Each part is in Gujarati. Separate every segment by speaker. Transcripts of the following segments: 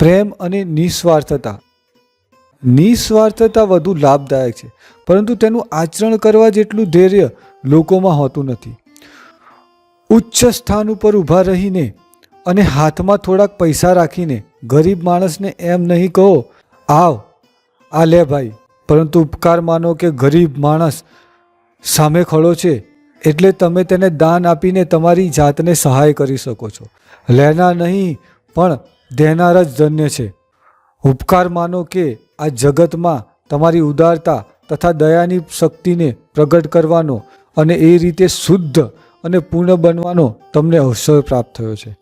Speaker 1: પ્રેમ અને નિસ્વાર્થતા. નિસ્વાર્થતા વધુ લાભદાયક છે, પરંતુ તેનું આચરણ કરવા જેટલું ધૈર્ય લોકોમાં હોતું નથી. ઉચ્ચ સ્થાન ઉપર ઊભા રહીને અને હાથમાં થોડાક પૈસા રાખીને ગરીબ માણસને એમ નહીં કહો, આવ, આ લે ભાઈ. પરંતુ ઉપકાર માનો કે ગરીબ માણસ સામે ખડો છે, એટલે તમે તેને દાન આપીને તમારી જાતને સહાય કરી શકો છો. લેના નહીં, પણ દેનાર જ ધન્ય છે. ઉપકાર માનો કે આ જગતમાં તમારી ઉદારતા તથા દયાની શક્તિને પ્રગટ કરવાનો અને એ રીતે શુદ્ધ અને પૂર્ણ બનવાનો તમને અવસર પ્રાપ્ત થયો છે.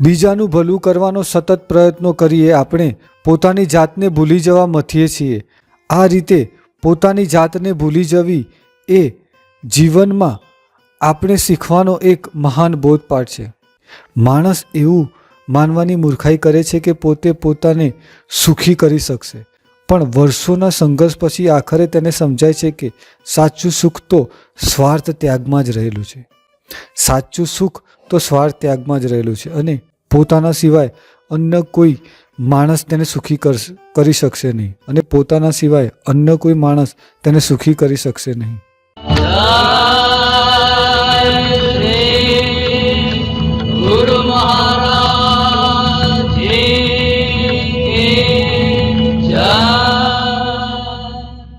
Speaker 1: બીજાનું ભલું કરવાનો સતત પ્રયત્નો કરીએ આપણે પોતાની જાતને ભૂલી જવા મથીએ છીએ. આ રીતે પોતાની જાતને ભૂલી જવી એ જીવનમાં આપણે શીખવાનો એક મહાન બોધપાઠ છે. માણસ એવું માનવાની મૂર્ખાઈ કરે છે કે પોતે પોતાને સુખી કરી શકશે. પણ વર્ષોના સંઘર્ષ પછી આખરે તેને સમજાય છે કે સાચું સુખ તો સ્વાર્થ ત્યાગમાં જ રહેલું છે. સાચું સુખ તો સ્વાર્થ ત્યાગમાં જ રહેલું છે અને પોતાના સિવાય અન્ય કોઈ માણસ તેને સુખી કરી શકશે નહીં અને પોતાના સિવાય અન્ય કોઈ માણસ તેને સુખી કરી શકશે નહીં.